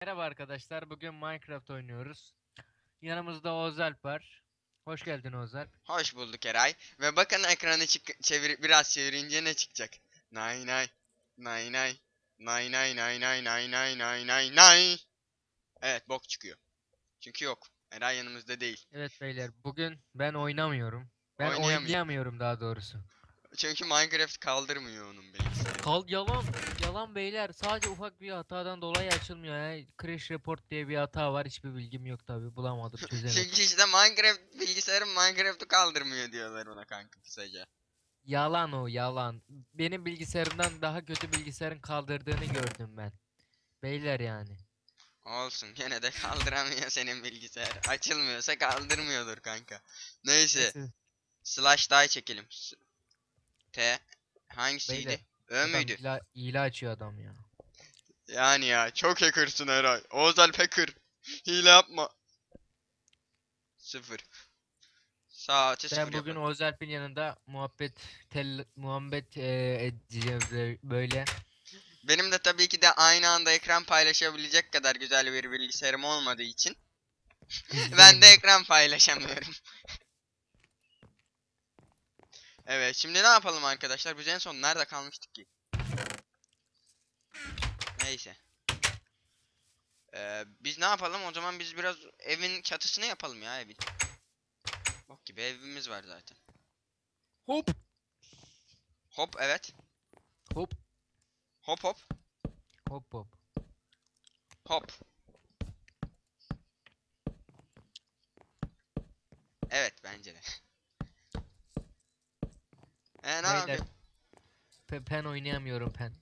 Merhaba arkadaşlar. Bugün Minecraft oynuyoruz. Yanımızda Ozalp var. Hoş geldin Ozalp. Hoş bulduk Eray. Ve bakın ekranı çık çevir biraz çevirince ne çıkacak? Nay nay. Nay nay. Nay nay nay nay nay nay nay nay nay. Evet bok çıkıyor. Çünkü yok. Eray yanımızda değil. Evet beyler bugün ben oynamıyorum. Ben Oynayamıyor. oynayamıyorum daha doğrusu. Çünkü Minecraft kaldırmıyor onun bilgisayarı. Kal yalan. Yalan beyler. Sadece ufak bir hatadan dolayı açılmıyor ya. Crash report diye bir hata var. Hiçbir bilgim yok tabi. Bulamadım çözemedim. Çünkü işte Minecraft bilgisayarım Minecraft'ı kaldırmıyor diyorlar ona kanka kısaca. Yalan o yalan. Benim bilgisayarımdan daha kötü bilgisayarın kaldırdığını gördüm ben. Beyler yani. Olsun gene de kaldıramıyor senin bilgisayar. Açılmıyorsa kaldırmıyordur kanka. Neyse. Neyse, Slash die çekelim. T hangisiydi? Beyler, Ö adam müydü? hile, hile açıyor adam ya. Yani ya çok hackersın Eray. Ozal hacker. Hile yapma. Sıfır. Saati Ben sıfır bugün yapalım. Ozalp'in yanında muhabbet tel muhabbet eee, edeceğim bö- böyle. Benim de tabii ki de aynı anda ekran paylaşabilecek kadar güzel bir bilgisayarım olmadığı için ben de ekran paylaşamıyorum. Evet şimdi ne yapalım arkadaşlar? Biz en son nerede kalmıştık ki? Neyse. Ee, biz ne yapalım? O zaman biz biraz evin çatısını yapalım ya evin. Bok gibi evimiz var zaten. Hop Hop evet. hop Hop hop. hop hop. Hop. Evet bence de. Ee, ne yapayım? pe- pen oynayamıyorum pen.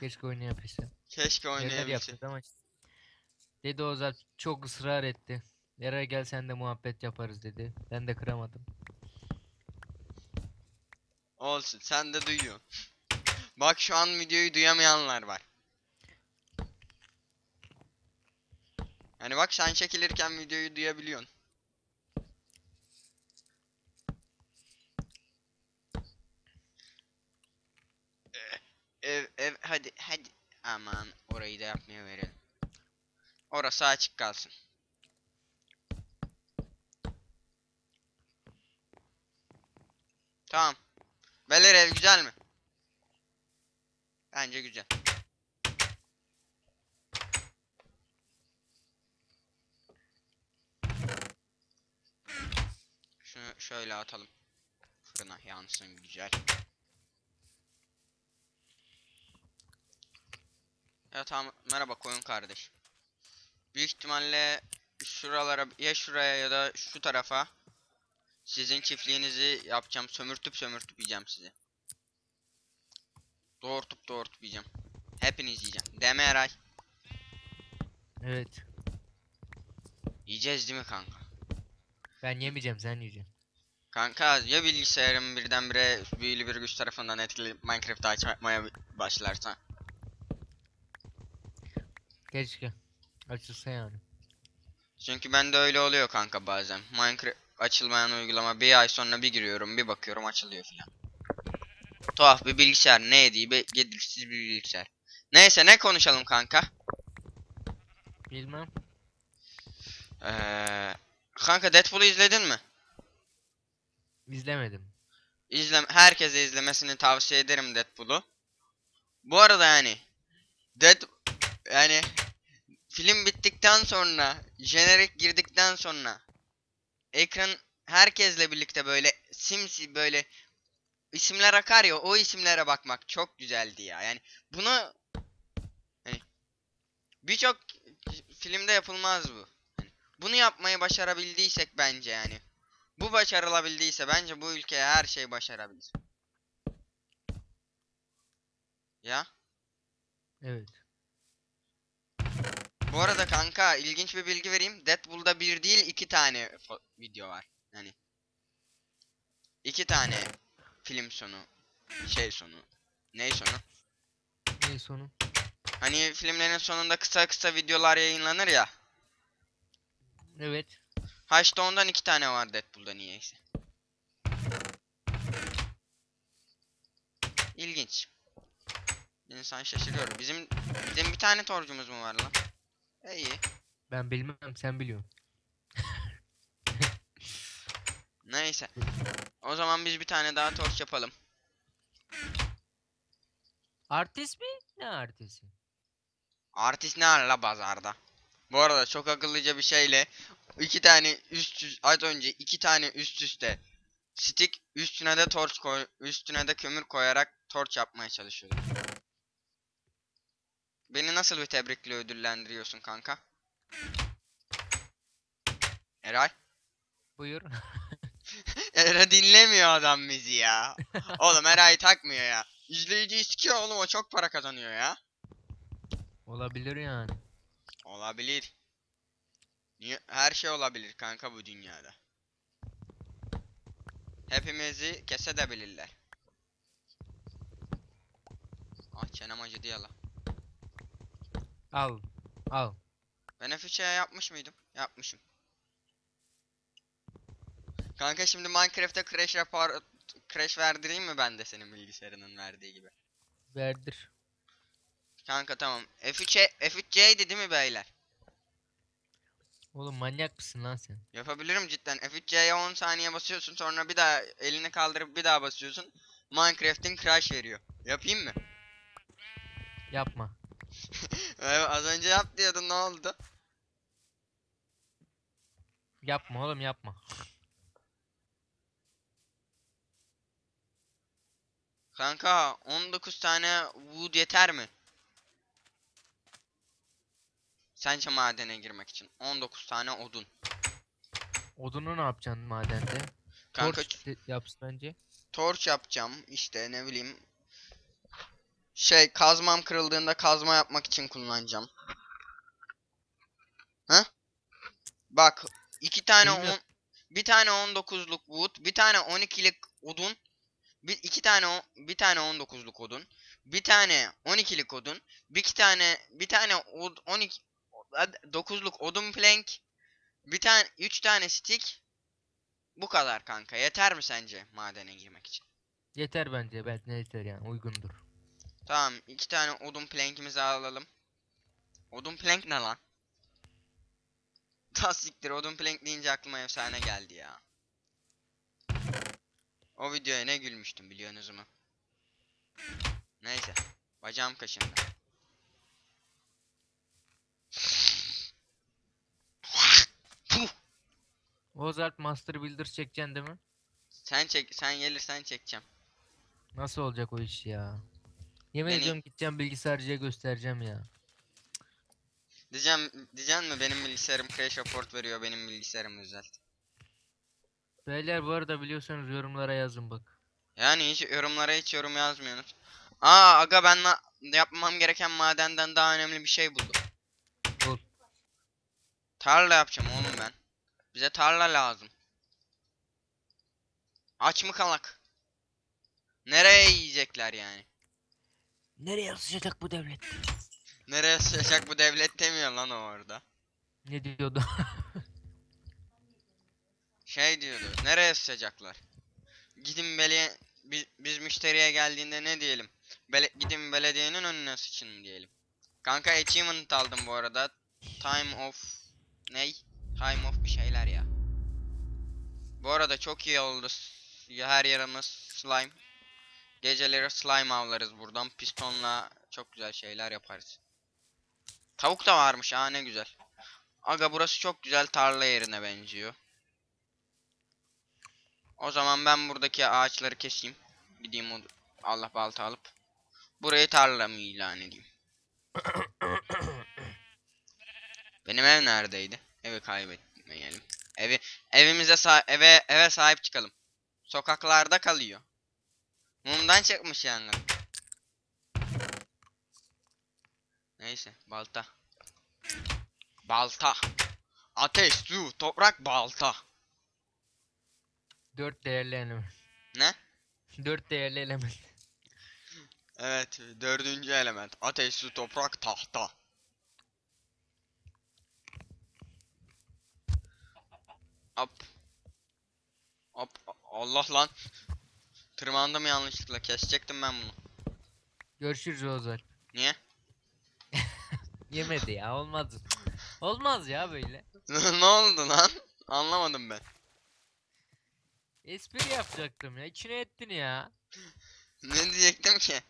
Keşke oynayabilsem. Keşke oynayabilsem. ama dedi Ozalp çok ısrar etti. Yara gel sen de muhabbet yaparız dedi. Ben de kıramadım. Olsun sen de duyuyorsun. Bak şu an videoyu duyamayanlar var. Yani bak sen çekilirken videoyu duyabiliyorsun. Ev ev hadi hadi aman orayı da yapmaya verelim. Orası açık kalsın. Tamam. Beler ev güzel mi? Bence güzel. Şunu şöyle atalım. Fırına yansın güzel. Ya tamam merhaba koyun kardeş. Büyük ihtimalle şuralara ya şuraya ya da şu tarafa sizin çiftliğinizi yapacağım. Sömürtüp sömürtüp yiyeceğim sizi. Doğurtup doğurtup yiyeceğim. Hepiniz yiyeceğim. Deme Eray. Evet. Yiyeceğiz değil mi kanka? Ben yemeyeceğim sen yiyeceksin. Kanka ya bilgisayarım birdenbire büyülü bir güç tarafından etkilenip Minecraft'ı açmaya başlarsa? Keşke. Açılsa yani. Çünkü bende öyle oluyor kanka bazen. Minecraft açılmayan uygulama bir ay sonra bir giriyorum bir bakıyorum açılıyor filan. Tuhaf bir bilgisayar ne yediği be gedilsiz bir bilgisayar. Neyse ne konuşalım kanka? Bilmem. Ee, kanka Deadpool'u izledin mi? İzlemedim. İzlem herkese izlemesini tavsiye ederim Deadpool'u. Bu arada yani Dead yani film bittikten sonra jenerik girdikten sonra ekran herkesle birlikte böyle simsi böyle isimler akar ya o isimlere bakmak çok güzeldi ya. Yani bunu hani birçok filmde yapılmaz bu. Yani bunu yapmayı başarabildiysek bence yani bu başarılabildiyse bence bu ülkeye her şey başarabilir. Ya Evet. Bu arada kanka ilginç bir bilgi vereyim. Deadpool'da bir değil iki tane video var. Yani iki tane film sonu, şey sonu, ney sonu? Ne sonu? Hani filmlerin sonunda kısa kısa videolar yayınlanır ya. Evet. Ha işte ondan iki tane var Deadpool'da niyeyse. İlginç. İnsan şaşırıyor. Bizim bizim bir tane torcumuz mu var lan? E, iyi. Ben bilmem sen biliyorsun. Neyse. O zaman biz bir tane daha torç yapalım. Artist mi? Ne artisti? Artist ne la pazarda? Bu arada çok akıllıca bir şeyle iki tane üst üst az önce iki tane üst üste stick üstüne de torç koy üstüne de kömür koyarak torç yapmaya çalışıyorum. Beni nasıl bir tebrikle ödüllendiriyorsun kanka? Eray? Buyur. Eray dinlemiyor adam bizi ya. Oğlum Eray takmıyor ya. İzleyiciyi sikiyor oğlum o çok para kazanıyor ya. Olabilir yani. Olabilir. Niye? Her şey olabilir kanka bu dünyada. Hepimizi kesebilirler. Ah çenem acıdı yala. Al. Al. Ben F3'e yapmış mıydım? Yapmışım. Kanka şimdi Minecraft'ta crash rapor crash verdireyim mi ben de senin bilgisayarının verdiği gibi? Verdir. Kanka tamam. F3'e F3C'ydi değil mi beyler? Oğlum manyak mısın lan sen? Yapabilirim cidden. F3C'ye 10 saniye basıyorsun sonra bir daha elini kaldırıp bir daha basıyorsun. Minecraft'in crash veriyor. Yapayım mı? Yapma. Evet, az önce yap diyordun ne oldu? Yapma oğlum yapma. Kanka 19 tane wood yeter mi? Sence madene girmek için 19 tane odun. Odunu ne yapacaksın madende? Kanka Torç de- yapsın bence. torç yapacağım işte ne bileyim. Şey kazmam kırıldığında kazma yapmak için kullanacağım. Hı? Bak iki tane on, bir tane 19'luk wood, bir tane 12'lik odun, bir iki tane bir tane 19'luk odun, bir tane 12'lik odun, bir iki tane bir tane od, 12 9'luk odun plank, bir tane 3 tane stick. Bu kadar kanka. Yeter mi sence madene girmek için? Yeter bence. Ben ne yeter yani uygundur. Tamam, iki tane odun plankimizi alalım. Odun plank ne lan? Ta siktir odun plank deyince aklıma efsane geldi ya. O videoya ne gülmüştüm biliyorsunuz mu? Neyse. Bacağım kaşındı. Puh! Ozark Master Builder çekeceksin değil mi? Sen çek, sen gelirsen çekeceğim. Nasıl olacak o iş ya? Yemin Beni- ediyorum gideceğim bilgisayarcıya göstereceğim ya. Diyeceğim, diyeceğim mi benim bilgisayarım crash report veriyor, benim bilgisayarım özel. Beyler bu arada biliyorsanız yorumlara yazın bak. Yani hiç yorumlara hiç yorum yazmıyorsunuz. Aa aga ben na- yapmam gereken madenden daha önemli bir şey buldum. Bul. Tarla yapacağım oğlum ben. Bize tarla lazım. Aç mı kalak? Nereye yiyecekler yani? Nereye sıçacak bu devlet? Nereye sıçacak bu devlet demiyor lan o orada. Ne diyordu? Şey diyordu. Nereye sıçacaklar? Gidin belediye biz, biz müşteriye geldiğinde ne diyelim? Bele, gidin belediyenin önüne sıçın diyelim. Kanka achievement aldım bu arada. Time of ney? Time of bir şeyler ya. Bu arada çok iyi oldu. Her yerimiz slime. Geceleri slime avlarız buradan. Pistonla çok güzel şeyler yaparız. Tavuk da varmış ha ne güzel. Aga burası çok güzel tarla yerine benziyor. O zaman ben buradaki ağaçları keseyim. Gideyim o Allah balta alıp. Burayı tarla mı ilan edeyim? Benim ev neredeydi? Evi kaybetmeyelim. Evi evimize sa- eve eve sahip çıkalım. Sokaklarda kalıyor. Mumdan çıkmış yangın. Neyse balta. Balta. Ateş, su, toprak, balta. Dört değerli element. Ne? Dört değerli element. Evet, dördüncü element. Ateş, su, toprak, tahta. Hop. Hop. Allah lan. Tırmandım yanlışlıkla. Kesecektim ben bunu. Görüşürüz Ozark. Niye? Yemedi ya olmaz. Olmaz ya böyle. ne oldu lan? Anlamadım ben. Espri yapacaktım ya. İçine ettin ya. Ne diyecektim ki?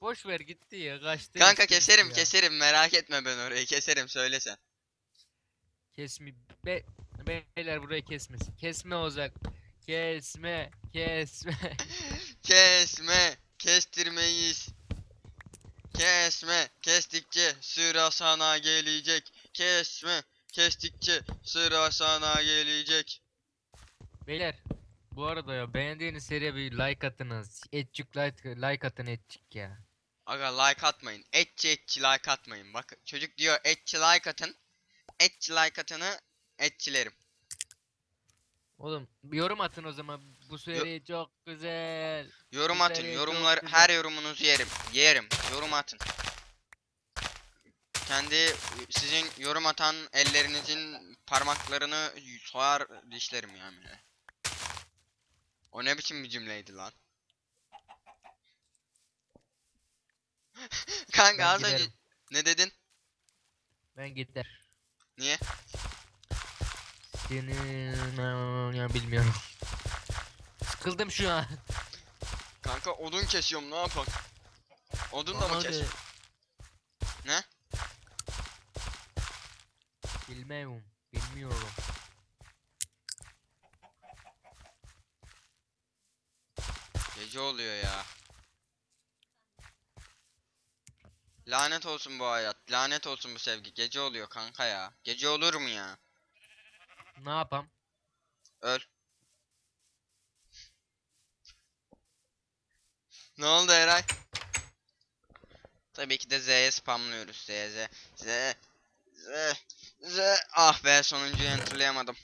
Boş ver gitti ya. Kaçtı. Kanka keserim ya. keserim merak etme ben orayı keserim söylesen. Kesmi. Be beyler burayı kesmesin. Kesme Ozak. Kesme. Kesme. Kesme, kestirmeyiz. Kesme, kestikçe sıra sana gelecek. Kesme, kestikçe sıra sana gelecek. beyler. Bu arada ya beğendiğiniz seriye bir like atınız. Etçik like, like atın etçik ya. Aga like atmayın. Etçi etçi like atmayın. Bak çocuk diyor etçi like atın. Etçi like atını etçilerim. Oğlum yorum atın o zaman. Bu seri çok güzel. Yorum Bu atın. seri çok Yorumlar güzel. her yorumunuzu yerim. Yerim. Yorum atın. Kendi sizin yorum atan ellerinizin parmaklarını soğar dişlerim yani. O ne biçim bir cümleydi lan? Kanka Ben az önce giderim. ne dedin? Ben gider. Niye? Seni ya bilmiyorum. Sıkıldım şu an. Kanka odun kesiyorum ne yapalım? Odun da mı kes? Ne? Bilmiyorum. Bilmiyorum. Gece oluyor ya. Lanet olsun bu hayat. Lanet olsun bu sevgi. Gece oluyor kanka ya. Gece olur mu ya? Ne yapam? Öl. Ne oldu Eray? Tabii ki de Z'ye spamlıyoruz. Z, Z, Z, Z, Z. Ah be sonuncuyu enterlayamadım.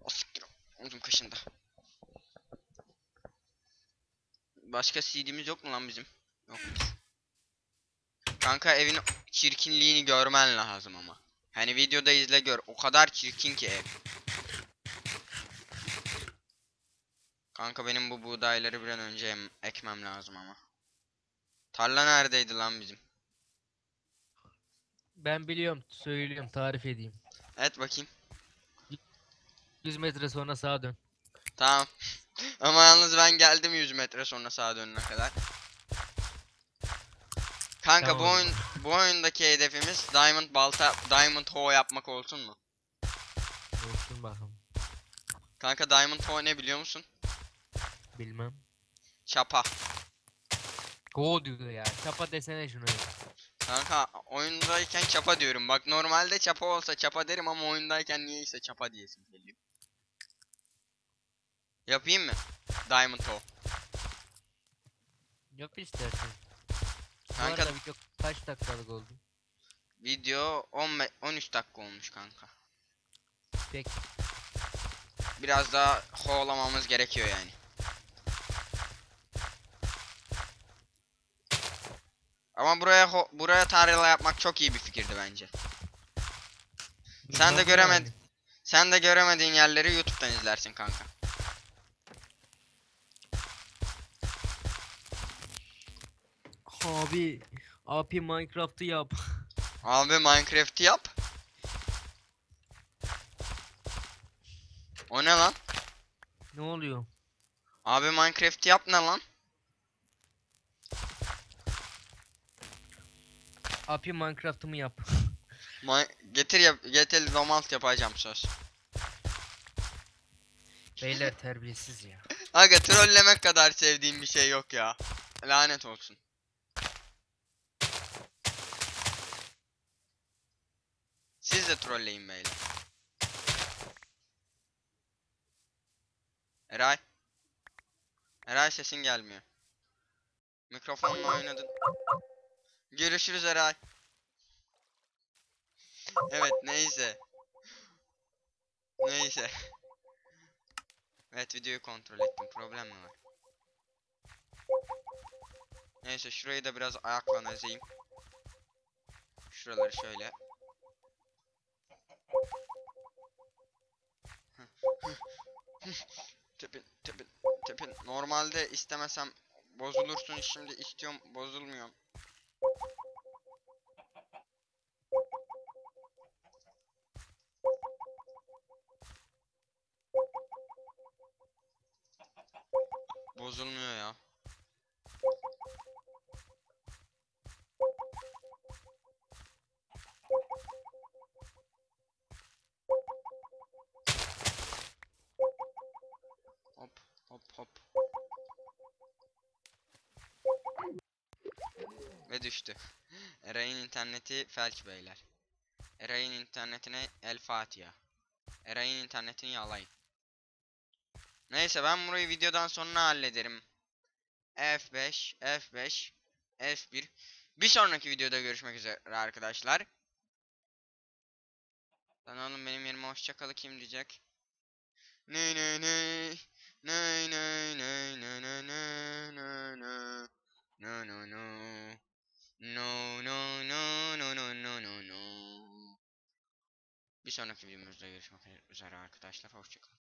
O siktir. Omzum kaşındı. Başka CD'miz yok mu lan bizim? Yok. Kanka evin çirkinliğini görmen lazım ama. Hani videoda izle gör. O kadar çirkin ki ev. Kanka benim bu buğdayları bir an önce em- ekmem lazım ama. Tarla neredeydi lan bizim? Ben biliyorum. Söylüyorum. Tarif edeyim. Et bakayım. 100 metre sonra sağa dön. Tamam. Ama yalnız ben geldim 100 metre sonra sağa dönene kadar. Kanka bu Tamam. oyun bu oyundaki hedefimiz Diamond balta Diamond Hoe yapmak olsun mu? Olsun bakalım. Kanka Diamond Hoe ne biliyor musun? Bilmem. Çapa. Go diyor ya. Çapa desene şunu. ya. Kanka oyundayken çapa diyorum. Bak normalde çapa olsa çapa derim ama oyundayken niyeyse çapa diyesim geliyor. Yapayım mı? Diamond Hoe. Yap istersen. Bu Kanka arada video kaç dakikalık oldu? video 10 me- 13 dakika olmuş kanka. Peki. Biraz daha hoğlamamız gerekiyor yani. Ama buraya ho- buraya tarla yapmak çok iyi bir fikirdi bence. Sen de göremedin. Sen de göremediğin yerleri YouTube'dan izlersin kanka. Abi. Abi Minecraft'ı yap. Abi Minecraft'ı yap. O ne lan? ne oluyor? Abi Minecraft'ı yap ne lan? Abi Minecraft'ımı yap. Mi- getir yap getir romant yapacağım söz. Beyler terbiyesiz ya. Aga trollemek kadar sevdiğim bir şey yok ya. Lanet olsun. Siz de trolleyin beyler. Eray. Eray sesin gelmiyor. Mikrofonla oynadın. Görüşürüz Eray. Evet neyse. Neyse. Evet videoyu kontrol ettim. Problem mi var? Neyse şurayı da biraz ayakla ezeyim. Şuraları şöyle tipin tipin tipin normalde istemesem bozulursun şimdi istiyorum bozulmuyorum. Bozulmuyor ya. Ve düştü. Eray'ın interneti felç beyler. Eray'ın internetine el Fatiha. Eray'ın internetini yalayın. Neyse ben burayı videodan sonra hallederim. F5, F5, F1. Bir sonraki videoda görüşmek üzere arkadaşlar. Lan oğlum benim yerime hoşçakalı kim diyecek? Ne ne ne ne ne ne ne ne ne ne ne no no no No no no no no no no no. Bir sonraki videomuzda görüşmek üzere arkadaşlar. Hoşçakalın.